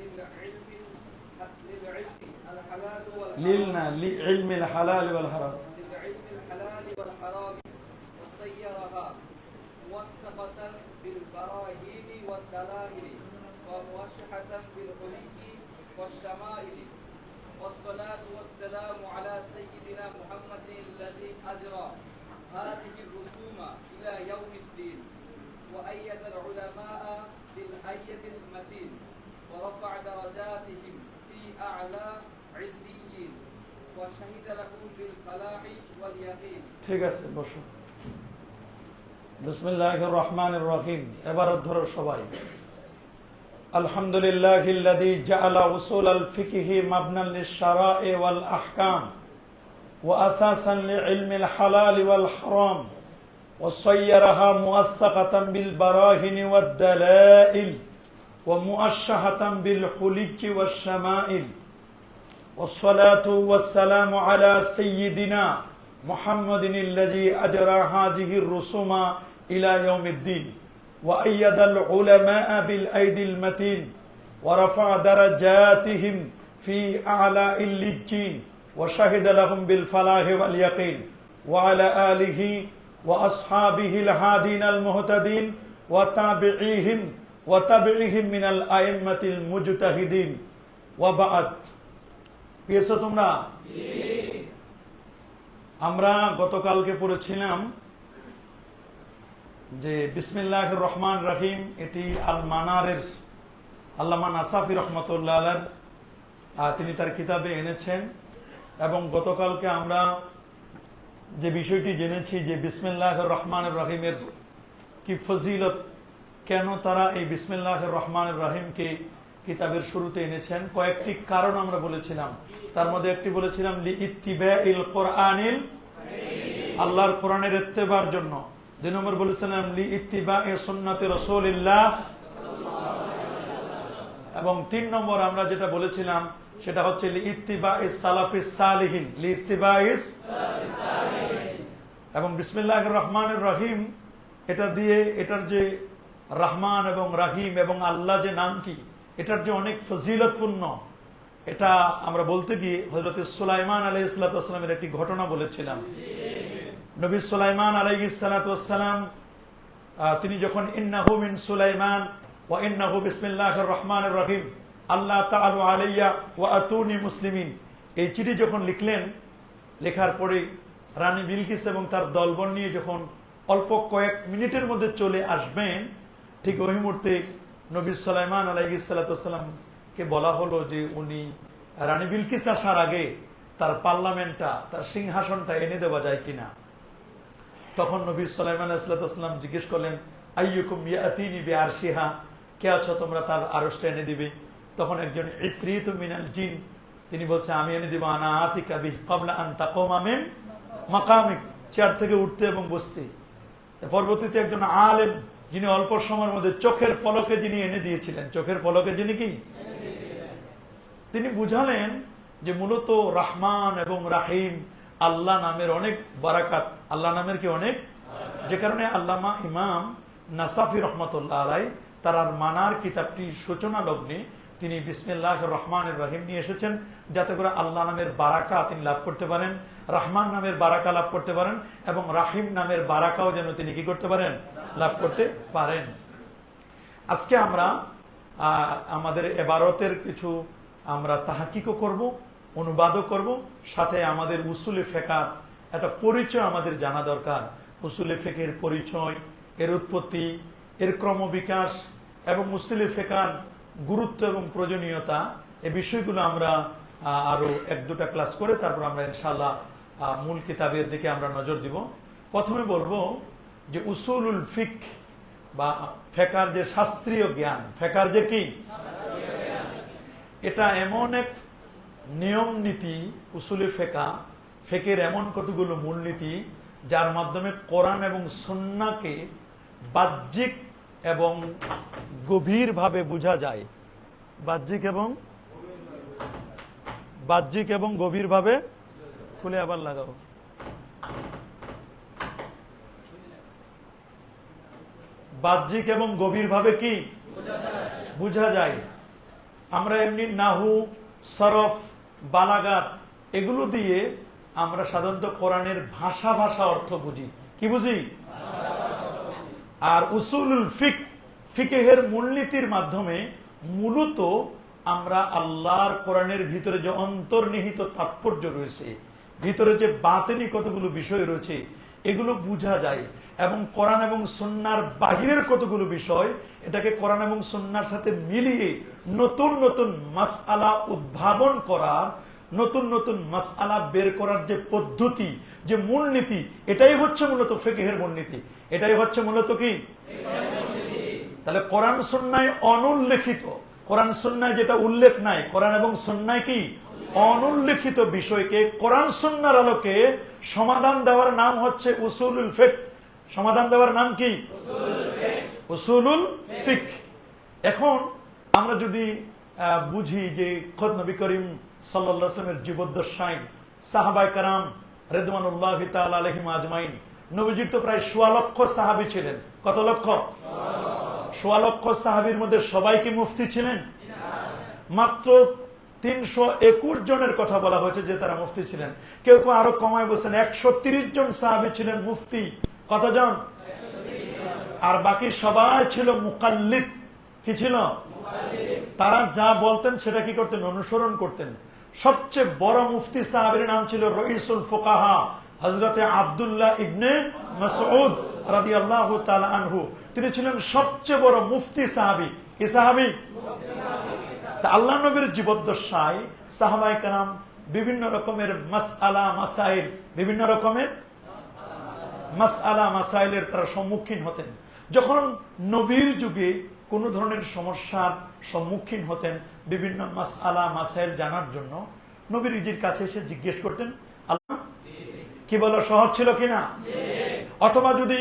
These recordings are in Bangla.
للعلم للعلم الحلال والحرام. للنا لعلم الحلال والحرام. للعلم الحلال والحرام. وسيرها موثقة بالبراهين والدلائل وموشحة بالعلي والشمائل. والصلاة والسلام على سيدنا محمد الذي أدرى هذه الرسوم إلى يوم الدين وأيد العلماء بالأيد المتين. ورفع درجاتهم في أعلى عليين وشهد لهم بالفلاح واليقين ঠিক আছে বসো বিসমিল্লাহির রহমানির রহিম এবারত ধরো সবাই আলহামদুলিল্লাহ الذي جعل اصول الفقه مبنى للشرائع والاحكام واساسا لعلم الحلال والحرام وصيرها موثقة بالبراهين والدلائل ومؤشحة بالحلج والشمائل. والصلاة والسلام على سيدنا محمد الذي أجرى هذه الرسوم إلى يوم الدين. وأيد العلماء بالأيدي المتين. ورفع درجاتهم في أعلى اللجين. وشهد لهم بالفلاح واليقين. وعلى آله وأصحابه الهادين المهتدين وتابعيهم ওয়াতাবিহিম মিনাল আইম্মাতিল মুজতাহিদিন। ওয়াবাআত। পেয়েছ তোমরা? আমরা গতকালকে পড়েছিলাম যে বিসমিল্লাহ রহমান রাহিম, এটি আল মানারের আল্লামা নাসাফি রহমতুল্লাহ তিনি তার কিতাবে এনেছেন। এবং গতকালকে আমরা যে বিষয়টি জেনেছি যে বিসমিল্লাহ রহমান রহিমের কি ফজিলত কেন তারা এই বিসমিল্লাহ রহমান রাহিমকে কিতাবের শুরুতে এনেছেন? কয়েকটি কারণ আমরা বলেছিলাম। তার মধ্যে একটি বলেছিলাম লি ইত্তিবা ইল কোরআনিল আল্লাহর কোরআনের ইত্তেবার জন্য। দুই নম্বর বলেছিলাম লি ইত্তিবা এ সুন্নাতে রসুলিল্লাহ। এবং তিন নম্বর আমরা যেটা বলেছিলাম, সেটা হচ্ছে লি ইত্তিবা ইস সালাফিস সালিহিন। লি ইত্তিবা ইস এবং বিসমিল্লাহ রহমানের রহিম, এটা দিয়ে এটার যে রহমান এবং রাহিম এবং আল্লাহ যে নামটি এটার যে অনেক ফজিলতপূর্ণ, এটা আমরা বলতে গিয়ে হজরত সুলাইমান আলাই ইসলাতামের একটি ঘটনা বলেছিলাম। নবী সুলাইমান আলাই ইসালাতাম তিনি যখন ইন্নাহু মিন সুলাইমান ও ইন্নাহু বিসমিল্লাহ রহমান রহিম আল্লাহ তালু আলাইয়া ও আতুনি মুসলিমিন। এই চিঠি যখন লিখলেন, লেখার পরে রানী বিলকিস এবং তার দলবল নিয়ে যখন অল্প কয়েক মিনিটের মধ্যে চলে আসবেন ঠিক ওই মুহূর্তে নবী সালাইমান আলাইহি সাল্লাতামকে বলা হলো যে উনি রানী বিলকিস আসার আগে তার পার্লামেন্টটা, তার সিংহাসনটা এনে দেওয়া যায় কিনা? তখন নবী সালাইমান আলাইসাল্লাম জিজ্ঞেস করলেন, আইয়ুকুম ইয়াতিনি বি আরশিহা কে আছো তোমরা তার আরশটা এনে দিবে? তখন একজন ইফরিত মিনাল জিন, তিনি বলছে, আমি এনে দিব আনা আতিকা বি ক্বাবলা আন তাকুমা মিন মাকামিক। চেয়ার থেকে উঠতে এবং বসতে। পরবর্তীতে একজন আলেম যিনি অল্প সময়ের মধ্যে চোখের পলকে যিনি এনে দিয়েছিলেন, চোখের পলকে যিনি কি? তিনি বুঝালেন যে মূলত রাহমান এবং রাহিম আল্লাহ নামের অনেক বারাকাত। আল্লাহ নামের কি অনেক? যে কারণে আল্লামা ইমাম নাসাফি রহমতুল্লাহ আলাই তার আর মানার কিতাবটি সূচনা লগ্নে তিনি বিসমিল্লাহ রহমানের রাহিম নিয়ে এসেছেন, যাতে করে আল্লাহ নামের বারাকা তিনি লাভ করতে পারেন, রাহমান নামের বারাকা লাভ করতে পারেন এবং রাহিম নামের বারাকাও যেন তিনি কি করতে পারেন? লাভ করতে পারেন। আজকে আমরা আমাদের এবারতের কিছু আমরা তাহাকিকও করব, অনুবাদও করব, সাথে আমাদের উসুলে ফেকার একটা পরিচয় আমাদের জানা দরকার। উসুলে ফেকের পরিচয়, এর উৎপত্তি, এর ক্রমবিকাশ এবং উসুলে ফেকার গুরুত্ব এবং প্রয়োজনীয়তা, এ বিষয়গুলো আমরা আরও এক দুটা ক্লাস করে তারপর আমরা ইনশাল্লাহ মূল কিতাবের দিকে আমরা নজর দিব। প্রথমে বলব যে উসুলুল ফিক বা ফেকার যে শাস্ত্রীয় জ্ঞান, ফেকার যে কি? এটা এমন এক নিয়ম নীতি, উসুলে ফেকা, ফেকের এমন কতগুলো মূলনীতি যার মাধ্যমে কোরআন এবং সন্নাকে বাহ্যিক এবং গভীরভাবে বোঝা যায়। বাহ্যিক এবং বাহ্যিক এবং গভীরভাবে খুলে আবার লাগাও। বাহ্যিক এবং গভীরভাবে কি? বোঝা যায়। আমরা এমনি নাহু, সরফ, বালাগাত এগুলো দিয়ে আমরা সাধারণত কোরআনের ভাষা ভাষা অর্থ বুঝি। কি বুঝি? আর উসুলুল ফিক, ফিকেহের মূলনীতির মাধ্যমে মূলত আমরা আল্লাহর কোরআনের ভিতরে যে অন্তর্নিহিত তাৎপর্য রয়েছে, ভিতরে যে বাতেনি কতগুলো বিষয় রয়েছে, এগুলো বোঝা যায়। এবং কোরআন এবং সন্ন্যার বাহিরের কতগুলো বিষয়, এটাকে কোরআন এবং সন্ন্যার সাথে মিলিয়ে নতুন নতুন মাসআলা উদ্ভাবন করার, নতুন নতুন মাসআলা বের করার যে পদ্ধতি, যে মূলনীতি, এটাই হচ্ছে মূলত ফেকেহের মূলনীতি। এটাই হচ্ছে মূলত কি? তাহলে কোরআন সন্ন্যায় অনুল্লেখিত, কোরআন সন্ন্যায় যেটা উল্লেখ নাই, কোরআন এবং সন্ন্যায় কি? অনুল্লেখিত বিষয়কে কোরআন সন্ন্যার আলোকে সমাধান দেওয়ার নাম হচ্ছে উসুলুল ফিক সমাধান দেওয়ার নাম কি? উসুলুল ফিক। এখন আমরা যদি বুঝি যে খোদ নবী করিম সাল্লামের জীবদ্দশায় সাহাবাই কারাম রেদমানুল্লাহ আলহিম আজমাইন, নবীজির তো প্রায় সোয়া লক্ষ সাহাবি ছিলেন। কত লক্ষ? সোয়া লক্ষ সাহাবির মধ্যে সবাই কি মুফতি ছিলেন? মাত্র তিনশো একুশ জনের কথা বলা হয়েছে যে তারা মুফতি ছিলেন। কেউ কেউ আরও কমায় বলছেন একশো জন সাহাবি ছিলেন মুফতি। কতজন? আর বাকি সবাই ছিল মুকাল্লিদ। কি ছিল? তারা যা বলতেন সেটা কি করতেন? অনুসরণ করতেন। সবচেয়ে বড় মুফতি সাহাবের নাম ছিল রইসুল ফোকাহা হজরতে আবদুল্লাহ ইবনে মাসউদ রাদিয়াল্লাহু আল্লাহ আনহু। তিনি ছিলেন সবচেয়ে বড় মুফতি সাহাবি। কি সাহাবী? তা আল্লাহ নবীর জীবদ্দশায় সাহাবাই কালাম বিভিন্ন রকমের মাসআলা, মাসাইল, বিভিন্ন রকমের মাসআলা, মাসাইলের তারা সম্মুখীন হতেন। যখন নবীর যুগে কোন ধরনের সমস্যার সম্মুখীন হতেন বিভিন্ন মাসআলা, মাসাইল জানার জন্য নবীর ইজির কাছে এসে জিজ্ঞেস করতেন, আল্লাহ, কি বলো, সহজ ছিল কিনা? অথবা যদি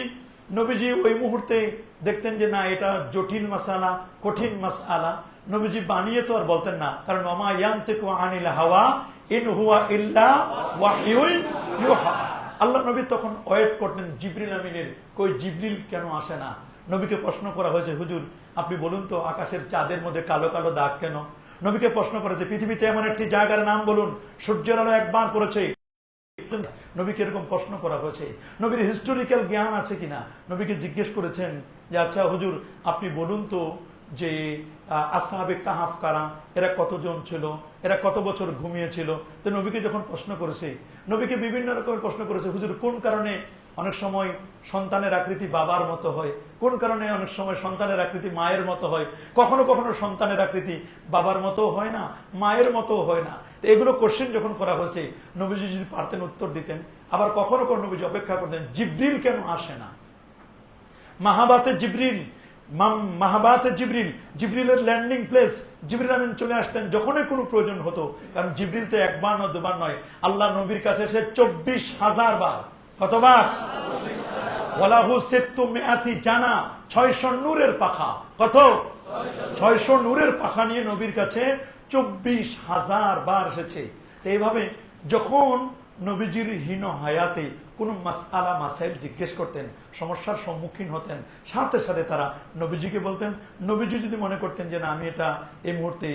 নবীজি ওই মুহূর্তে দেখতেন যে না, এটা জটিল মাসালা কঠিন মাসালা নবীজি বানিয়ে তো আর বলতেন না, কারণ অমা ইয়ান্তিকু আনিল হাওয়া, ইন হুয়া ইল্লা ওয়াহিউন ইউহা। আল্লাহ নবী তখন ওয়েট করতেন জিবরিল আমিনের, কই জিবরিল কেন আসে না? নবীকে প্রশ্ন করা হয়েছে, হুজুর, আপনি বলুন তো আকাশের চাঁদের মধ্যে কালো কালো দাগ কেন? নবীকে প্রশ্ন করেছে পৃথিবীতে এমন একটি জায়গার নাম বলুন, সূর্যের আলো একবার করেছে নবীকে এরকম প্রশ্ন করা হয়েছে, নবীর হিস্টোরিক্যাল জ্ঞান আছে কিনা? নবীকে জিজ্ঞেস করেছেন যে আচ্ছা হুজুর, আপনি বলুন তো যে আসহাবে কাহাফ কারা এরা কতজন ছিল? এরা কত বছর ঘুমিয়েছিল? তো নবীকে যখন প্রশ্ন করেছে, নবীকে বিভিন্ন রকমের প্রশ্ন করেছে, হুজুর, কোন কারণে অনেক সময় সন্তানের আকৃতি বাবার মতো হয়? কোন কারণে অনেক সময় সন্তানের আকৃতি মায়ের মতো হয়? কখনো কখনো সন্তানের আকৃতি বাবার মতো হয় না, মায়ের মতো হয় না? তো এগুলো কোশ্চেন যখন করা হয়েছে, নবীজি যদি পারতেন উত্তর দিতেন। আবার কখনো কখনো নবীজি অপেক্ষা করতেন, জিব্রিল কেন আসে না? মাহাবাতে জিব্রিল মাম- মাহাবাতে জিব্রিল, জিব্রিলের ল্যান্ডিং প্লেস, জিব্রিল আমিন চলে আসতেন যখনই কোনো প্রয়োজন হতো, কারণ জিব্রিল তো একবার নয়, দুবার নয়। আল্লাহ নবীর কাছে এসে চব্বিশ হাজার বার, কতবার? ওয়ালাহু সিত্তু মিআতি জানা, ছয়শো নূরের পাখা, কত? ছয়শো নূরের পাখা নিয়ে নবীর কাছে চব্বিশ হাজার বার এসেছে। এইভাবে যখন নবীজির হীন হায়াতে কোনো মাসআলা, মাসাইল জিজ্ঞেস করতেন, সমস্যার সম্মুখীন হতেন। সাথে সাথে তারা নবীজিকে বলতেন, নবীজি যদি মনে করতেন যে, না, আমি এটা এই মুহূর্তে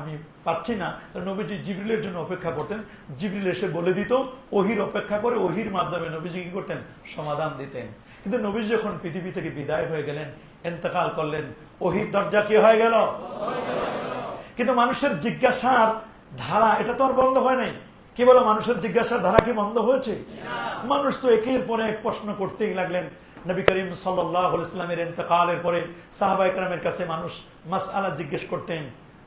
আমি পাচ্ছি না নবীজি জিবরিলের জন্য অপেক্ষা করতেন। জিবরিল এসে বলে দিত, ওহির অপেক্ষা করে, ওহির মাধ্যমে নবীজি কি করতেন? সমাধান দিতেন। কিন্তু নবীজি যখন পৃথিবী থেকে বিদায় হয়ে গেলেন, এন্তেকাল করলেন, ওহির দরজা কি হয়ে গেল? কিন্তু মানুষের জিজ্ঞাসার ধারা, এটা তো আর বন্ধ হয় নাই। কি বলো, মানুষের জিজ্ঞাসার ধারা কি বন্ধ হয়েছে? মানুষ তো একের পরে এক প্রশ্ন করতেই লাগলেন। নবী করিম সাল্লাহ ইসলামের এতেকালের পরে সাহাবা একরামের কাছে মানুষ মাসআলা জিজ্ঞেস করতেন।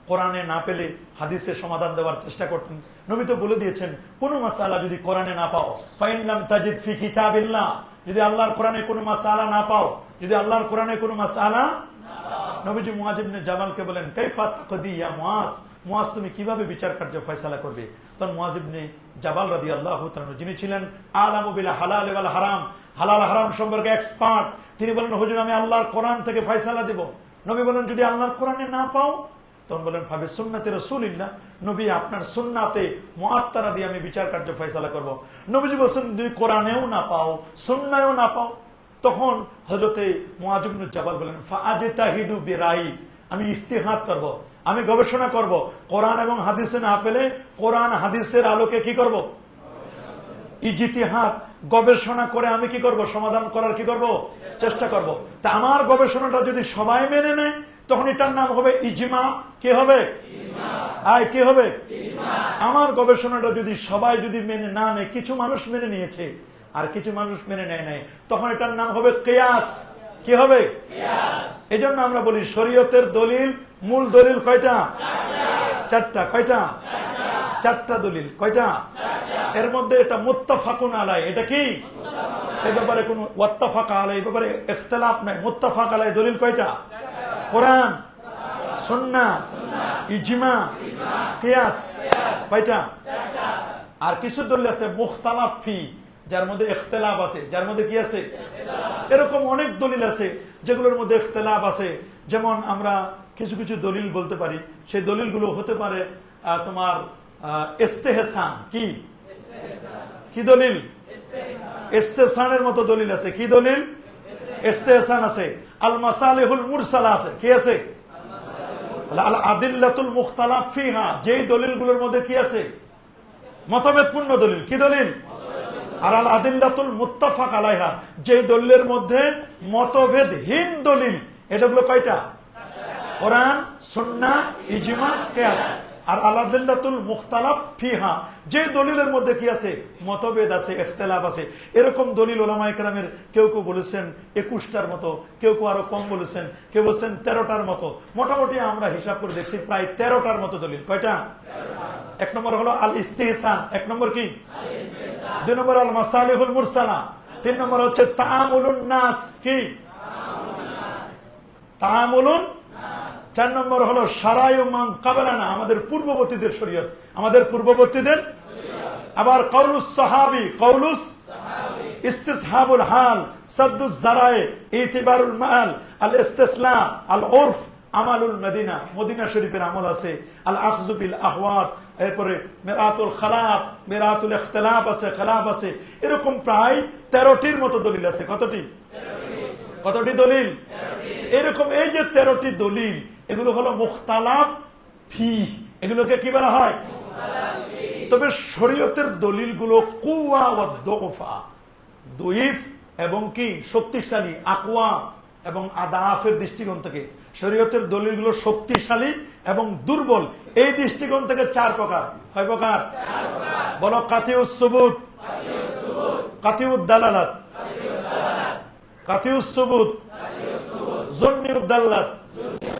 কোরআনে না পেলে হাদিসের সমাধান দেওয়ার চেষ্টা করতেন। নবী তো বলে দিয়েছেন, কোনো মাসালা যদি কোরআনে না পাও ফাইনলাম তাজিদ ফি কিতাবিল্লাহ, যদি আল্লাহর কোরআনে কোনো মাসালা না পাও, যদি আল্লাহর কোরআনে কোনো মাসালা নবীজি মুয়াজিবনে জামালকে বলেন, কাইফা তাকদি ইয়া মুয়াজ মুয়াজ তুমি কীভাবে বিচার কার্য ফয়সালা করবে? তখন মুয়াজিবনে জাবাল রাদিয়াল্লাহু তাআলা যিনি ছিলেন আলামু বিল হালাল ওয়াল হারাম, হালাল হারাম সম্পর্কে এক্সপার্ট, তিনি বলেন, হুজুর, আমি আল্লাহর কোরআন থেকে ফয়সালা দেব। নবী বলেন, যদি আল্লাহর কোরআনে না পাও? তখন বলেন ভাবে সুন্নাতে রসুলিল্লাহ। নবী, আপনার সুন্নাতে মুআত্তারা দিয়ে আমি বিচার কার্য ফয়সালা করব। নবীজি বলছেন, যদি কোরআনেও না পাও, সুন্নায়ও না পাও তখন হজরতে মুআজিবনুল জাবাল বলেন ফাজে তাহিদু বেরাই। আমি ইস্তেহাত করব। আমি গবেষণা করব। কোরআন এবং হাদিসে না পেলে কোরআন হাদিসের আলোকে কি করব? ইজিতিহাত, গবেষণা করে আমি কি করব? সমাধান করার কি করব? চেষ্টা করব। তা আমার গবেষণাটা যদি সবাই মেনে নেয়, তখন এটার নাম হবে ইজমা। কে হবে? আয়, কে হবে? আমার গবেষণাটা যদি সবাই যদি মেনে না নেয়, কিছু মানুষ মেনে নিয়েছে। আর কিছু মানুষ মেনে নেয় নাই। তখন এটার নাম হবে কেয়াস। কি হবে? এই জন্য আমরা বলি শরীয়তের দলিল মূল দলিল কয়টা? চারটা। কয়টা? চারটা দলিল। কয়টা? এর মধ্যে এটা মুত্তাফাকুন আলাই। এটা কি? এই ব্যাপারে কোন ওয়াত্তাফাক আলাই ব্যাপারে ইখতিলাফ নাই। মুত্তাফাক আলাই দলিল কয়টা? কোরআন সুন্না ইজিমা কিয়াস। কয়টা? আর কিছু দলিল আছে মুখতালাফ ফি। যার মধ্যে ইখতিলাফ আছে যার মধ্যে কি আছে? এরকম অনেক দলিল আছে যেগুলোর মধ্যে ইখতিলাফ আছে। যেমন আমরা কিছু কিছু দলিল বলতে পারি সেই দলিলগুলো হতে পারে তোমার আহ, ইস্তেহসান কি? কি দলিল? ইস্তেহসানের মতো দলিল আছে। কি দলিল? ইস্তেহসান আছে। আল মাসালিহুল মুরসালা আছে। কি আছে? আল আদিল্লাতুল মুখতালাফ যেই দলিলগুলোর মধ্যে কি আছে? মতভেদপূর্ণ দলিল। কি দলিল? আর আল আদিল্লাতুল মুত্তাফাক আলাইহা, যে দলিলের মধ্যে মতভেদহীন দলিল এটা হলো কয়টা? কোরআন সুন্না ইজমা, কিয়াস। আর আল আদিল্লাতুল মুখতালাফ ফিহা। যে দলিলের মধ্যে কি আছে? মতভেদ আছে, ইখতিলাফ আছে। এরকম দলিল ওলামায়ে কেরামের কেউ কেউ বলেছেন, একুশটার মতো। কেউ কেউ আরও কম বলেছেন, কেউ বলছেন তেরোটার মতো। মোটামুটি আমরা হিসাব করে দেখছি প্রায় তেরোটার মতো দলিল। কয়টা? এক নম্বর হলো আল ইস্তেহসান এক নম্বর কি? দুই নম্বর আল মাসালিহুল মুরসালা। তিন নম্বর হচ্ছে তাআমুলুন নাস। কি? তাআমুলুন চার নম্বর হলো সারায়ুমান কাবালানা আমাদের পূর্ববর্তীদের শরীয়ত। আমাদের পূর্ববর্তীদের? আবার কৌলুস সাহাবি, কৌলুস হাল সাদ্দুজ জারায়ে, ইতিবারুল মাল, আল আল আমালুল মদিনা মদিনা শরীফের আমল আছে। আল আখজুবিল আহওয়াত, এরপরে মেরাতুল খালাফ মেরাতুল ইখতিলাফ আছে, খালাফ আছে। এরকম প্রায় তেরোটির মতো দলিল আছে। কতটি? কতটি দলিল? এরকম এই যে তেরোটি দলিল এগুলো হলো মুখতালাফ ফি। এগুলোকে কি বলা হয়? তবে শরীয়তের দলিলগুলো কুয়া ও দোফা। এবং কি? শক্তিশালী আকুয়া এবং আদাফের দৃষ্টিকোণ থেকে। শরীয়তের দলিলগুলো শক্তিশালী এবং দুর্বল। এই দৃষ্টিকোণ থেকে চার প্রকার। কয় প্রকার? বলো, কাতিউস সুবুত। কাতিউদ দালালাত। কাতিউস সুবুত। জন্নিউদ দালালাত।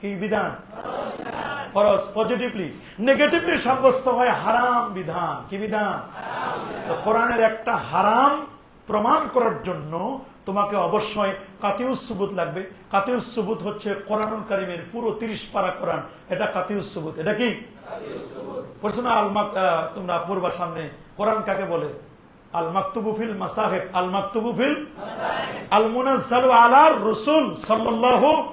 কি বিধান? ফরজ পজিটিভলি নেগেটিভলি সাব্যস্ত হয় হারাম বিধান। কি বিধান? কোরআনের একটা হারাম প্রমাণ করার জন্য তোমাকে অবশ্যই কাতিউস সুবুত লাগবে। কাতিউস সুবুত হচ্ছে কোরআনুল কারিমের পুরো তিরিশ পারা কোরআন। এটা কাতিউস সুবুত। এটা কি? পড়ছো না আল মাক- আহ, তোমরা পূর্বার সামনে? কোরআন কাকে বলে? আল মাকতুবু মাসাহেব। আল মাকতুবু ফিল আল মুনাজ্জালু আলা রসুল সাল্লাল্লাহু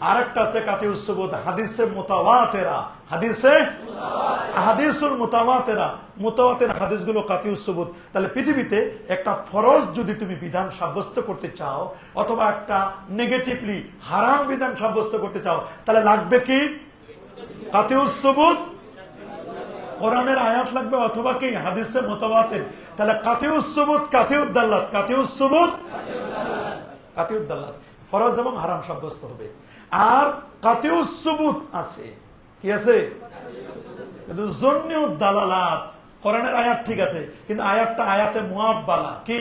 আরেকটা একটা ফরজ যদি তুমি বিধান সাব্যস্ত করতে চাও, অথবা একটা নেগেটিভলি হারাম বিধান সাব্যস্ত করতে চাও, তাহলে লাগবে কি? কাতিউস সুবুত কোরআনের আয়াত লাগবে অথবা কি? হাদিসে মোতাবাতের তাহলে কাতিউস সুবুত কাতিউদ্দাল্লাত কাতিউস সুবুত কাতিউদ্দাল্লাত ফরজ এবং হারাম সাব্যস্ত হবে। আর কাতিউস সুবুত আছে। কি আছে? কিন্তু দালালাত। আয়াত ঠিক আছে, কিন্তু আয়াতটা আয়াতে কি?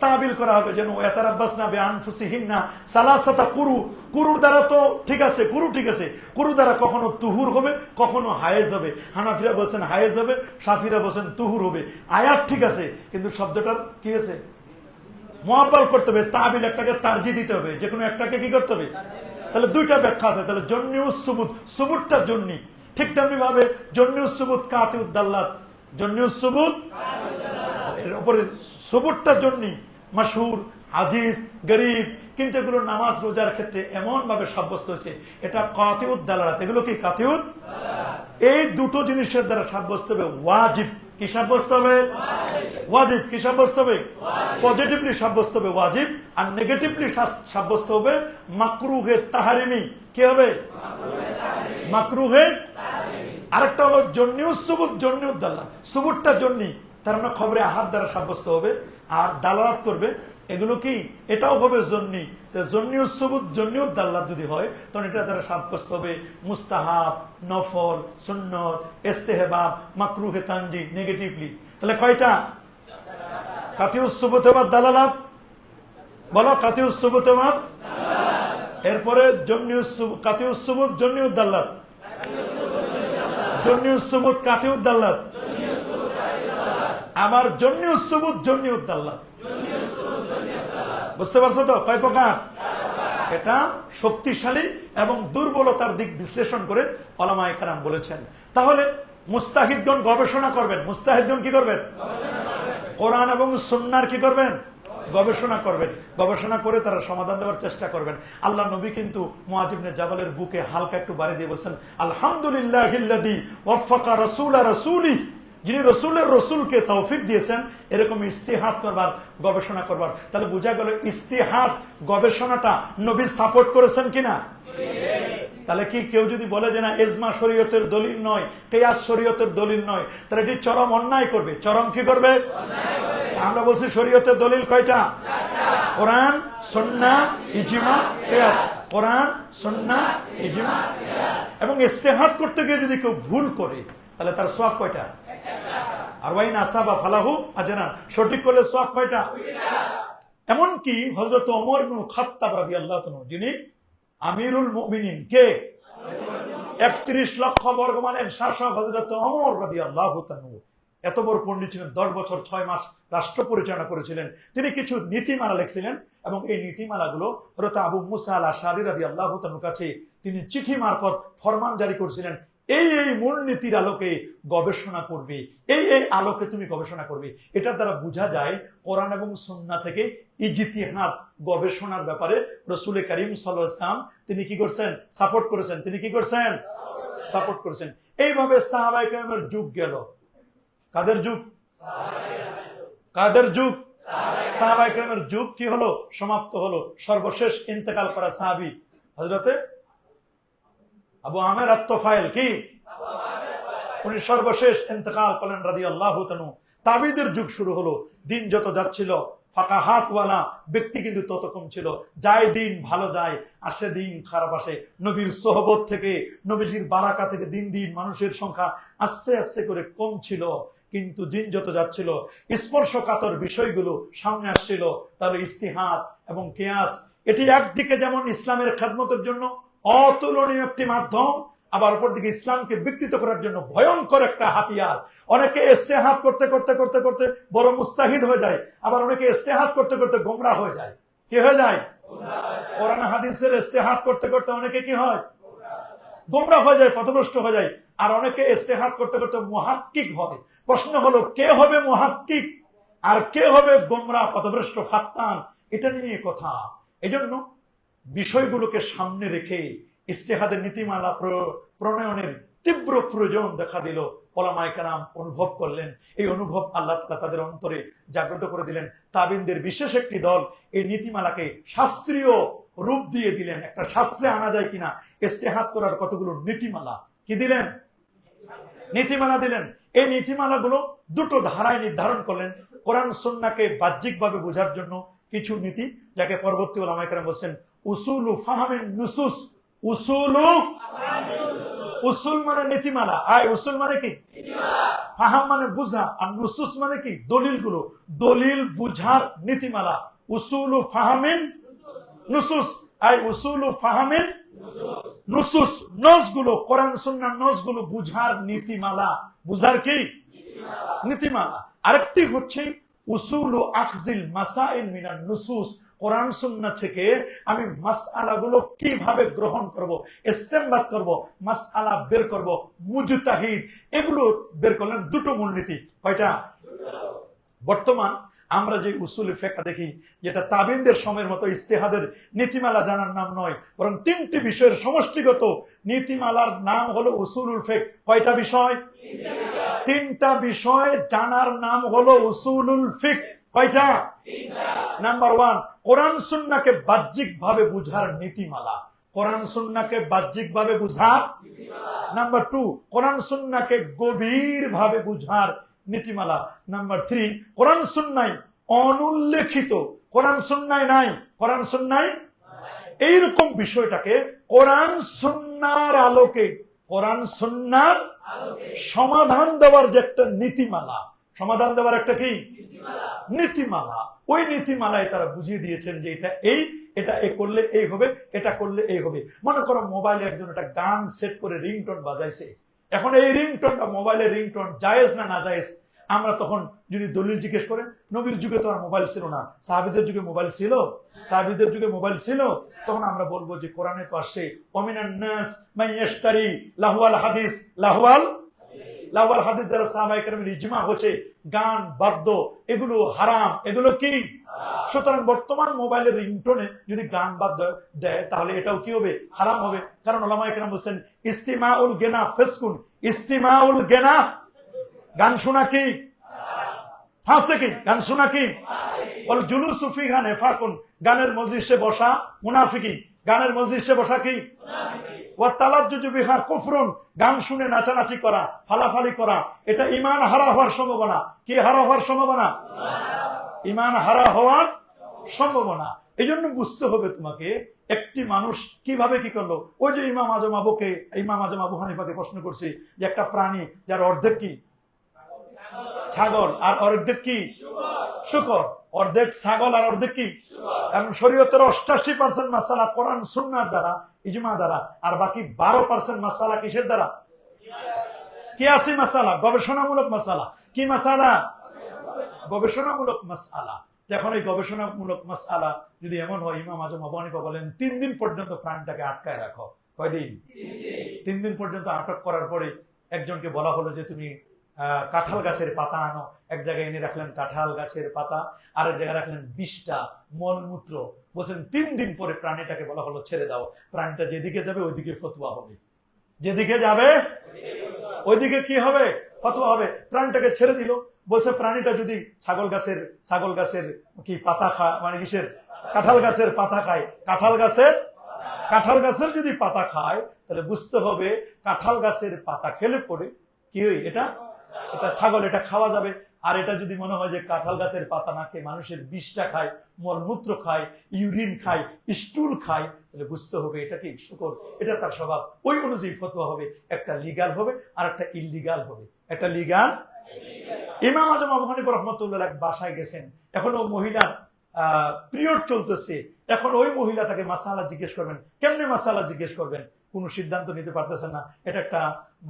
তাবিল করা হবে যেন এতার আব্বাস না বে আনফুসিহীন না সালাসাতা কুরু। কুরুর দ্বারা তো ঠিক আছে, কুরু ঠিক আছে। কুরু দ্বারা কখনো তুহুর হবে, কখনো হায়েজ হবে। হানাফিরা বলছেন হায়েজ হবে, সাফিরা বলছেন তুহুর হবে। আয়াত ঠিক আছে, কিন্তু শব্দটার কি আছে? মোয়াব্বাল করতে হবে তাবিল একটাকে তার্জি দিতে হবে যে কোনো একটাকে কি করতে হবে? তাহলে দুইটা ব্যাখ্যা আছে, তাহলে জন্নি সুবুত, সুবুতটা জন্নি ঠিক তেমনি ভাবে জন্নি সুবুত কাতে উদ্দাল্লাত জন্নি সুবুত এর উপরে সবুরটা জন্যই মাসুর আজিজ, গরিব, কিন্তু এগুলো নামাজ, রোজার ক্ষেত্রে এমন ভাবে সাব্যস্ত হয়েছে, এটা কাতিউদ এগুলো কি কাতিউদ এই দুটো জিনিসের দ্বারা সাব্যস্ত হবে, ওয়াজিব। কি সাব্যস্ত হবে ওয়াজিব কি সাব্যস্ত হবে পজিটিভলি সাব্যস্ত হবে ওয়াজিব। আর নেগেটিভলি সাব্যস্ত হবে মাকরুহে তাহারিমি। কি হবে? মাকরুহে আরেকটা হলো জন্নিউ সুবুত জন্নিউ দাল্লা সুবুতটা জন্নি তার মানে খবরে আহাত দ্বারা সাব্যস্ত হবে। আর দালালাত করবে এগুলো কি? এটাও হবে জন্নি জন্নিউ সুবুত জন্নিউ দাল্লাত যদি হয়, তখন এটা দ্বারা সাব্যস্ত হবে মুস্তাহাব, নফল, সুন্নত, ইস্তেহবাব, মাকরুহে তানজি, নেগেটিভলি। তাহলে কয়টা? কাতিউস সুবুত এবার দালালাত। বলো কাতিউস সুবুত এবার? এরপরে জন্নিউস সুবুত কাতিউস সুবুত জন্নিউ দাল্লাত জন্নি উৎসবুত কাতে উদ্দাল্লাত আমার জন্নি উৎসবুত জন্নি উদ্দাল্লাত বুঝতে পারছ তো? কয় প্রকার? এটা শক্তিশালী এবং দুর্বলতার দিক বিশ্লেষণ করে অলামা একরাম বলেছেন। তাহলে মুস্তাহিদগণ গবেষণা করবেন। মুস্তাহিদগণ কি করবেন? কোরআন এবং সুন্নার কি করবেন? গবেষণা করবেন। গবেষণা করে তারা সমাধান দেওয়ার চেষ্টা করবেন। আল্লাহ নবী কিন্তু জাবালের বুকে হালকা একটু বাড়ি দিয়ে বলছেন আলহামদুলিল্লাহ যিনি রসুলের রসুলকে তৌফিক দিয়েছেন, এরকম ইস্তিহাত করবার, গবেষণা করবার। তাহলে বোঝা গেল ইস্তিহাত, গবেষণাটা নবী সাপোর্ট করেছেন কিনা? তাহলে কি কেউ যদি বলে যে না, এজমা শরীয়তের দলিল নয়, কেয়াস শরীয়তের দলিল নয়, তাহলে এটি চরম অন্যায় করবে। চরম কি করবে? আমরা বলছি শরীয়তের দলিল কয়টা? কোরআন, সন্না, ইজিমা, কেয়াস। কোরআন, সন্না, ইজিমা এবং ইস্তেহাত করতে গিয়ে যদি কেউ ভুল করে, তাহলে তার সব কয়টা? আর ওয়াইন আসা বা ফালাহু আজরান। সঠিক করলে সব কয়টা? এমনকি হজরত অমর খাত্তাব রাবি আল্লাহ যিনি আমিরুল মুমিনিন, কে? একত্রিশ লক্ষ বর্গমানের শাসক হজরত অমর রাবি আল্লাহ এত বড় পণ্ডিত ছিলেন, দশ বছর ছয় মাস রাষ্ট্র পরিচালনা করেছিলেন। তিনি কিছু নীতিমালা লিখছিলেন এবং এই নীতিমালাগুলো হরত আবু মুসা আল্লাহ কাছে তিনি চিঠি মারফত ফরমান জারি করছিলেন। এই এই মূলনীতির আলোকে গবেষণা করবে। এই এই আলোকে তুমি গবেষণা করবে। এটার দ্বারা বোঝা যায়, কোরআন এবং সন্না থেকে ইজিতিহাদ, গবেষণার ব্যাপারে রসুল করিম সাল্লাম তিনি কি করছেন? সাপোর্ট করেছেন। তিনি কি করছেন? সাপোর্ট করেছেন। এইভাবে সাহাবাই কালামের যুগ গেল। কাদের যুগ? কাদের যুগ? সাহাবাই কালামের যুগ কি হলো? সমাপ্ত হলো। সর্বশেষ ইন্তেকাল করা সাহাবি হজরতে আবু আমের আত্মফাইল কি? উনি সর্বশেষ ইন্তকাল করলেন রাদি আল্লাহ তাবিদের যুগ শুরু হলো। দিন যত যাচ্ছিল ফাঁকা হাতওয়ালা ব্যক্তি কিন্তু তত কম ছিল। যায় দিন, ভালো যায়, আসে দিন, খারাপ আসে। নবীর সোহবত থেকে, নবীজির বারাকা থেকে দিন দিন মানুষের সংখ্যা আস্তে আস্তে করে কম ছিল। কিন্তু দিন যত যাচ্ছিল, স্পর্শকাতর বিষয়গুলো সামনে আসছিল। তাহলে ইস্তিহাত এবং কেয়াস, এটি একদিকে যেমন ইসলামের খেদমতের জন্য অতুলনীয় একটি মাধ্যম, আবার অপর দিকে ইসলামকে বিকৃত করার জন্য ভয়ঙ্কর একটা হাতিয়ার। অনেকে এসে হাত করতে করতে করতে করতে বড় মুস্তাহিদ হয়ে যায়, আবার অনেকে এসে হাত করতে করতে গোমরা হয়ে যায়। কি হয়ে যায়? কোরআন হাদিসের হাত করতে করতে অনেকে কি হয়? গোমরা হয়ে যায়, পথভ্রষ্ট হয়ে যায়। আর অনেকে হাত করতে করতে মহাত্মিক হয়। প্রশ্ন হলো, কে হবে মহাত্মিক আর কে হবে গোমরা, পথভ্রষ্ট, ফাত্তান? এটা নিয়ে কথা। এজন্য বিষয়গুলোকে সামনে রেখে ইস্তেহাদের নীতিমালা প্রণয়নের তীব্র প্রয়োজন দেখা দিল। ওলামাইকারাম অনুভব করলেন। এই অনুভব আল্লাহ তালা তাদের অন্তরে জাগ্রত করে দিলেন। তাবিনদের বিশেষ একটি দল এই নীতিমালাকে শাস্ত্রীয় রূপ দিয়ে দিলেন। একটা শাস্ত্রে আনা যায় কিনা ইস্তেহাত করার কতগুলো নীতিমালা? কি দিলেন? নীতিমালা দিলেন। এই নীতিমালাগুলো দুটো ধারায় নির্ধারণ করলেন। কোরআন সন্নাকে বাহ্যিকভাবে বোঝার জন্য কিছু নীতি, যাকে পরবর্তী ওলামাইকারাম বলছেন উসুলু নুসুস। উসুলু? মানে নীতিমালা। আয় উসুল মানে কি? ফাহাম মানে বুঝা, আর নুসুস মানে কি? দলিলগুলো। দলিল বুঝার নীতিমালা। ফাহামিন নুসুস। উসুল ফাহামিন নুসুস। নসগুলো কোরআনগুলো বুঝার নীতিমালা। বুঝার কি? নীতিমালা। আরেকটি হচ্ছে উসুল আখজিল মাসাইল মিনান নুসুস। কোরআন সুন্নাহ থেকে আমি মাস মাসআলাগুলো কীভাবে গ্রহণ করব, ইস্তেমবাদ করব, মাসআলা বের করব, মুজতাহিদ, এগুলো বের করলেন দুটো মূলনীতি। কয়টা? বর্তমান আমরা যে উসুল ফেকা দেখি, যেটা তাবিনদের সময়ের মতো ইস্তেহাদের নীতিমালা জানার নাম নয়, বরং তিনটি বিষয়ের সমষ্টিগত নীতিমালার নাম হলো উসুলুল ফেক কয়টা বিষয়? তিনটা বিষয়। জানার নাম হলো উসুলুল ফিক কয়টা? নাম্বার ওয়ান কোরআন সুন্নাকে বাহ্যিক ভাবে বুঝার নীতিমালা। কোরআন সুন্নাকে বাহ্যিক ভাবে বুঝার নাম্বার টু কোরআন সুন্নাকে গভীর ভাবে বুঝার নীতিমালা। নাম্বার থ্রি কোরআন সুন্নাই অনুল্লেখিত। কোরআন সুন্নাই নাই কোরআন সুন্নাই এইরকম বিষয়টাকে কোরআন সুন্নার আলোকে কোরআন সুন্নার সমাধান দেওয়ার যে একটা নীতিমালা সমাধান দেওয়ার একটা কি? নীতিমালা। ওই নীতিমালায় তারা বুঝিয়ে দিয়েছেন যে এটা এই, এটা এ করলে এই হবে, এটা করলে এই হবে। মনে করো মোবাইলে একজন একটা গান সেট করে রিংটোন বাজাইছে। এখন এই রিংটোনটা মোবাইলের রিংটোন জায়েজ না না জায়েজ? আমরা তখন যদি দলিল জিজ্ঞেস করেন, নবীর যুগে তো আর মোবাইল ছিল না। সাহাবিদের যুগে মোবাইল ছিল? তাবিদের যুগে মোবাইল ছিল? তখন আমরা বলব যে কোরআনে তো আসছে অমিনান নাস মাইয়াশতারি লাহওয়াল হাদিস লাহওয়াল লাহওয়াল হাদিস যারা সাহাবায়ে কেরামের ইজমা হচ্ছে গান বাদ্য এগুলো হারাম। এগুলো কি? সুতরাং বর্তমান মোবাইলের রিংটোনে যদি গান বাদ্য দেয় তাহলে এটাও কি হবে? হারাম হবে। কারণ ওলামা একরাম বলছেন ইস্তিমা উল গেনা ফেসকুন ইস্তিমা উল গেনা। গান শোনা কি? ফাঁসে কি? গান শোনা কি? বল জুলু সুফি গান এফাকুন গানের মজলিসে বসা মুনাফিকি। গানের মজলিসে বসা কি? গান শুনে নাচানাচি করা, ফালাফালি করা, এটা ইমান হারা হওয়ার সম্ভাবনা। কি হারা হওয়ার সম্ভাবনা? ইমান হারা হওয়ার সম্ভাবনা। এই জন্য বুঝতে হবে তোমাকে, একটি মানুষ কীভাবে কি করল? ওই যে ইমাম আজম আবুকে, ইমাম আজম আবু হানিফাকে প্রশ্ন করছে যে একটা প্রাণী, যার অর্ধেক কি? ছাগল। আর অর্ধেক কি? শুকর। অর্ধেক ছাগল আর অর্ধেক কি? শরীয়তের অষ্টাশি পার্সেন্ট মাসালা কোরআন, সুন্নার দ্বারা ইজমা দ্বারা, আর বাকি বারো পার্সেন্ট মাসালা কিসের দ্বারা? মাসালা, গবেষণামূলক মাসালা। কি মাসালা? গবেষণামূলক মাসালা। এখন এই গবেষণামূলক মাসালা যদি এমন হয়, ইমাম আজম আবু বলেন, তিন দিন পর্যন্ত প্রাণটাকে আটকায় রাখো। কয়দিন? তিন দিন পর্যন্ত আটক করার পরে একজনকে বলা হলো যে, তুমি কাঁঠাল গাছের পাতা আনো। এক জায়গায় এনে রাখলেন কাঁঠাল গাছের পাতা আর এক জায়গায় রাখলেন বিষটা মলমূত্র। বলছেন, তিন দিন পরে প্রাণীটাকে বলা হলো ছেড়ে দাও। প্রাণীটা যেদিকে যাবে, ওইদিকে ফতুয়া হবে। যেদিকে যাবে, ওইদিকে কি হবে? ফতোয়া হবে। প্রাণীটাকে ছেড়ে দিল। বলছে, প্রাণীটা যদি ছাগল গাছের ছাগল গাছের কি পাতা খায় মানে কিসের? কাঁঠাল গাছের পাতা খায়। কাঁঠাল গাছের? কাঁঠাল গাছের যদি পাতা খায়, তাহলে বুঝতে হবে, কাঁঠাল গাছের পাতা খেলে পরে কি এটা এটা ছাগল, এটা খাওয়া যাবে। আর এটা যদি মনে হয় যে কাঁঠাল গাছের পাতা না খেয়ে মানুষের বিষটা খায়, মলমূত্র খায়, ইউরিন খায়, স্টুল খায়, তাহলে বুঝতে হবে এটা কি শুকর। এটা তার স্বভাব। ওই অনুযায়ী ফতোয়া হবে। একটা লিগাল হবে আর একটা ইলিগাল হবে। একটা লিগাল ইমাম আজম আবু হানিফা রহমতুল্লাহ এক বাসায় গেছেন। এখন ও মহিলার, আহ পিরিয়ড চলতেছে। এখন ওই মহিলা তাকে মাসালা জিজ্ঞেস করবেন। কেমনে মাসালা জিজ্ঞেস করবেন? কোনো সিদ্ধান্ত নিতে পারতেছেন না। এটা একটা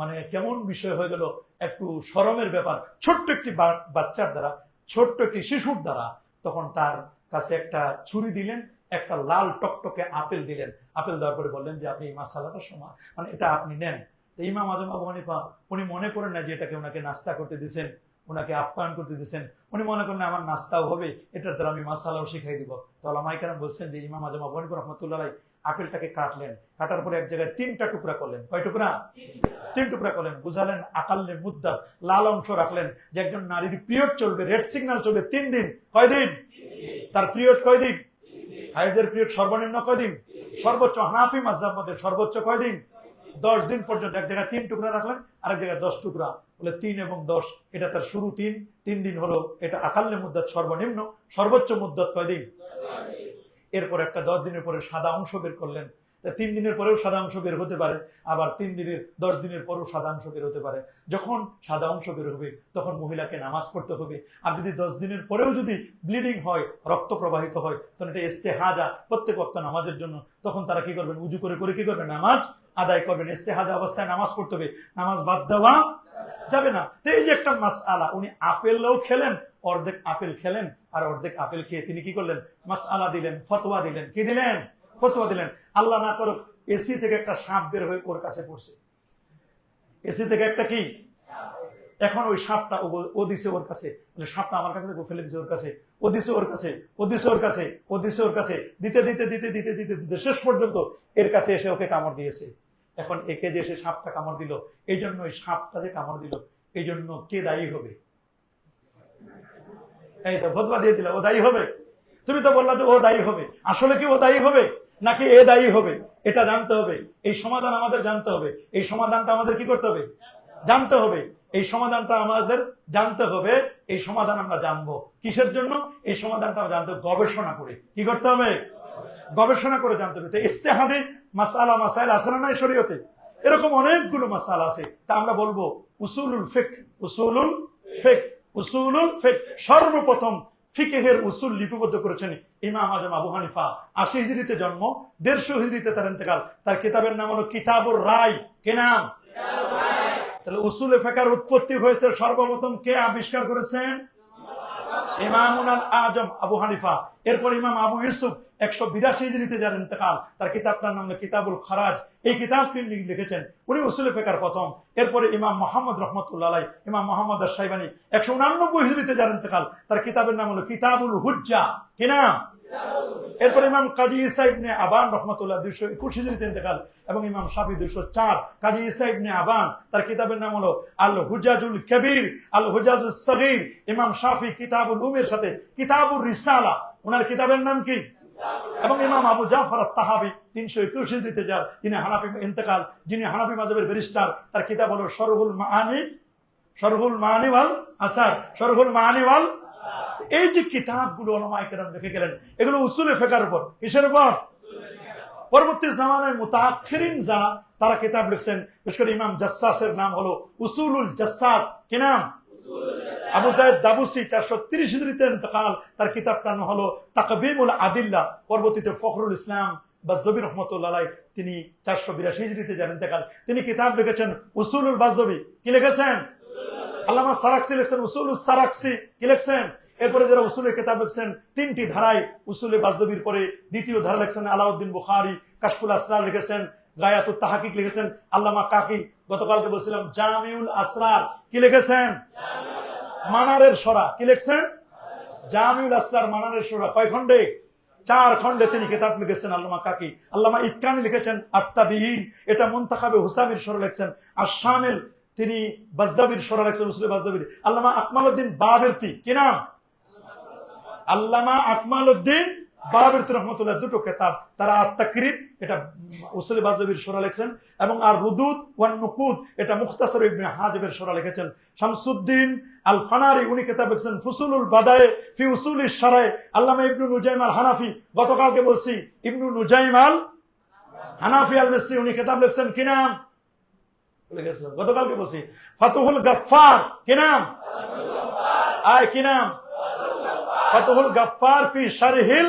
মানে কেমন বিষয় হয়ে গেল, একটু শরমের ব্যাপার। ছোট্ট একটি বাচ্চার দ্বারা, ছোট্ট একটি শিশুর দ্বারা তখন তার কাছে একটা ছুরি দিলেন, একটা লাল টকটকে আপেল দিলেন। আপেল দেওয়ার পরে বললেন যে, আপনি এই মাসালাটা সময় মানে এটা আপনি নেন। ইমাম আজম আবু হানিফা, উনি মনে করেন না যে এটাকে ওনাকে নাস্তা করতে দিয়েছেন ওনাকে আপ্যায়ন করতে দিয়েছেন। উনি মনে করেন আমার নাস্তাও হবে, এটার দ্বারা আমি মাসালাও শিখাই দিব। তো আল্লাহ কেন বলছেন যে, ইমাম আজম আবু হানিফা রহমতুল্লাহ আপেলটাকে কাটলেন। কাটার পরে এক জায়গায় তিনটা টুকরা করলেন। কয় টুকরা? তিন টুকরা করলেন। বুঝালেন আকাল্লে মুদ্দা লাল অংশ রাখলেন, যে একজন নারীর পিরিয়ড চলবে, রেড সিগন্যাল চলবে তিন দিন। কয় দিন? তার পিরিয়ড কয় দিন? হাইজের পিরিয়ড সর্বনিম্ন কয় দিন? সর্বোচ্চ হানাফি মাঝাব মধ্যে সর্বোচ্চ কয় দিন? দশ দিন পর্যন্ত এক জায়গায় তিন টুকরা রাখলেন, আরেক জায়গায় দশ টুকরা। বলে তিন এবং দশ, এটা তার শুরু তিন। তিন দিন হলো এটা আকাল্লে মুদ্দাত সর্বনিম্ন, সর্বোচ্চ মুদ্দত কয় দিন? এরপর একটা দশ দিনের পরে সাদা অংশ বের করলেন। তিন দিনের পরেও সাদা অংশ বের হতে পারে, আবার তিন দিনের, দশ দিনের পরেও সাদা অংশ বের হতে পারে। যখন সাদা অংশ বের হবে, তখন মহিলাকে নামাজ পড়তে হবে। আর যদি দশ দিনের পরেও যদি ব্লিডিং হয়, রক্ত প্রবাহিত হয়, তখন এটা এস্তে হাজা প্রত্যেক অক্ত নামাজের জন্য। তখন তারা কি করবেন? উজু করে করে কি করবেন? নামাজ আদায় করবেন। এস্তে হাজা অবস্থায় নামাজ পড়তে হবে। নামাজ বাদ দেওয়া যাবে না। এই যে একটা মাস আলা উনি আপেলও খেলেন, অর্ধেক আপেল খেলেন, আর অর্ধেক আপেল খেয়ে তিনি কি করলেন? মাস আলা দিলেন, ফতোয়া দিলেন। কি দিলেন? ফতোয়া দিলেন। আল্লাহ না করুক, এসি থেকে একটা সাপ বের হয়ে ওর কাছে পড়ছে। এসি থেকে একটা কি? এখন ওই সাপটা ও দিছে ওর কাছে। সাপটা আমার কাছে ফেলে দিছে ওর কাছে। ও দিছে ওর কাছে, ও দিছে ওর কাছে, ও দিছে ওর কাছে। দিতে দিতে দিতে দিতে দিতে দিতে, শেষ পর্যন্ত এর কাছে এসে ওকে কামড় দিয়েছে। এখন একে যে সে সাপটা কামড় দিল, এই জন্য ওই সাপটা যে কামড় দিল, এই জন্য কে দায়ী হবে? এই তো ভদবা দিয়ে দিল ও দায়ী হবে। তুমি তো বললা যে ও দায়ী হবে। আসলে কি ও দায়ী হবে? নাকি এ দায়ী হবে? এটা জানতে হবে। এই সমাধান আমাদের জানতে হবে। এই সমাধানটা আমাদের কি করতে হবে? জানতে হবে। এই সমাধানটা আমাদের জানতে হবে। এই সমাধান আমরা জানব। কিসের জন্য? এই সমাধানটা জানতে গবেষণা করে। কি করতে হবে? গবেষণা করে জানতে হবে। তো ইস্তেহাদে মাসালা, মাসাইল আছে না নাই শরীয়তে? এরকম অনেকগুলো মাসালা আছে। তা আমরা বলব উসুলুল ফেক উসুলুল ফেক, উসুলুল ফিক। সর্বপ্রথম ফিকেহের উসুল লিপিবদ্ধ করেছেন ইমাম আজম আবু হানিফা। আশি হিজড়িতে জন্ম, দেড়শো হিজড়িতে তার ইন্তেকাল। তার কিতাবের নাম হলো কিতাবুর রায়। কে নাম? তাহলে উসুলে ফেকার উৎপত্তি হয়েছে সর্বপ্রথম কে আবিষ্কার করেছেন? ইমামুল আজম আবু হানিফা। এরপর ইমাম আবু ইউসুফ একশো বিরাশি হিজড়িতে যার ইন্তেকাল, তার কিতাবটার নাম কিতাবুল খারাজ। এই কিতাবটি লি- লিখেছেন। উনি উসুলে ফেকার প্রথম। এরপরে ইমাম মোহাম্মদ রহমতুল্লাহ ইমাম মোহাম্মদ সাইবানি একশো উনানব্বই হিজড়িতে যার ইন্তেকাল, তার কিতাবের নাম হলো কিতাবুল হুজ্জা। কি নাম? এরপর ইমাম কাজী ইসা ইবনে আবান রহমতুল্লাহ দুইশো একুশ হিজড়িতে ইন্তেকাল, এবং ইমাম শাফি দুইশো চার। কাজী ইসা ইবনে আবান, তার কিতাবের নাম হলো আল হুজাজুল কবির আল হুজাজুল সগীর ইমাম শাফি কিতাবুল উমের সাথে কিতাবুল রিসালা। ওনার কিতাবের নাম কি? এবং ইমাম আবু জাফর তাহাবি তিনশো একুশ হিজড়িতে যার তিনি হানাফি ইন্তেকাল, যিনি হানাফি মাযহাবের ব্যারিস্টার, তার কিতাব হলো সরহুল মাআনি সরহুল মাআনি ওয়াল আসার সরহুল মাআনি ওয়াল এই যে কিতাবগুলো ওলামায়ে কেরাম লিখে গেলেন, এগুলো উসুলে ফেকার উপর, কিসের উপর? পরবর্তী জামানায় মুতাআখিরিন যারা, তারা কিতাব লিখছেন, বিশেষ করে ইমাম জাসসাসের নাম হলো উসুলুল জাসসাস কি নাম? আবু জায়দ দাবুসি চারশো তিরিশ হিজড়িতে ইন্তেকাল, তার কিতাবটার নাম হলো তাকবিমুল আদিল্লা, পরবর্তীতে ফখরুল ইসলাম বাজদবি রহমতুল্লাহ তিনি চারশো বিরাশি হিজড়িতে যান ইন্তেকাল। তিনি কিতাব লিখেছেন উসুলুল বাজদবি কি লিখেছেন? আল্লামা সারাক্সি লিখছেন উসুলুল সারাক্সি। কি লিখছেন? এরপরে যারা উসুলের কিতাব লিখছেন, তিনটি ধারায় উসুলে বাজদবির পরে দ্বিতীয় ধারা লিখছেন আলাউদ্দিন বুখারি, কাশফুল আসরার লিখেছেন তাহাকিক লিখেছেন আল্লামা কাকি গতকালকে বলছিলাম, জামিউল আসরার কি লিখেছেন? মানারের সরা। কি লিখছেন? জামিউল আসরার মানারের সরা। কয় চার তিনি লিখেছেন আল্লামা কাকি। আল্লামা ইতকানি লিখেছেন আত্মাবিহীন এটা মুন্তাখাবে হুসামির সরা লিখছেন। আর শামিল তিনি বাজদাবির সরা লিখছেন বাজদাবির। আল্লামা আকমালউদ্দিন বাবেরতি। কি নাম? আল্লামা আকমাল উদ্দিন রহমতুল্লাহ দুটো কেতাব, তারা আত্মাকরিব এটা বাজবির সোরা এবং আর রুদুদ ওয়ান নুকুদ, এটা মুখতাসর ইবনে সোরা লিখেছেন। শামসুদ্দিন আল ফানারি উনি কেতাব লিখছেন, ফুসুলুল বাদায়ে ফি উসুলি আল্লামা ইবনু নুজাইম আল হানাফি গতকালকে বলছি, ইবনু নুজাইম আল হানাফি আল মিসরি উনি কেতাব লিখছেন, কি নাম? গতকালকে বলছি, ফাতুহুল গাফফার, কি নাম? আয়, কি নাম? ফতহুল গাফফার ফি শারহিল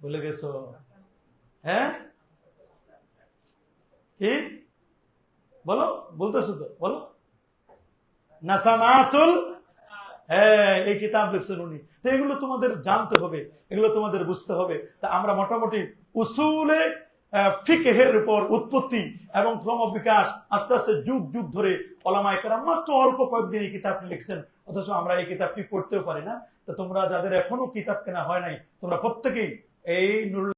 ভুলে গেছো? হ্যাঁ? কি? বলো, বলতেছো তো, বলো। নাসামাতুল হ্যাঁ এই কিতাব লিখছেন উনি। তো এগুলো তোমাদের জানতে হবে, এগুলো তোমাদের বুঝতে হবে। তা আমরা মোটামুটি উসুলে ফিকেহের উপর উৎপত্তি এবং ক্রম বিকাশ আস্তে আস্তে যুগ যুগ ধরে ওলামায়ে কেরাম মাত্র অল্প কয়েকদিন এই কিতাবটি লিখছেন। অথচ আমরা এই কিতাবটি পড়তেও পারি না। তো তোমরা যাদের এখনও কিতাব কেনা হয় নাই, তোমরা প্রত্যেকেই এই নুরুল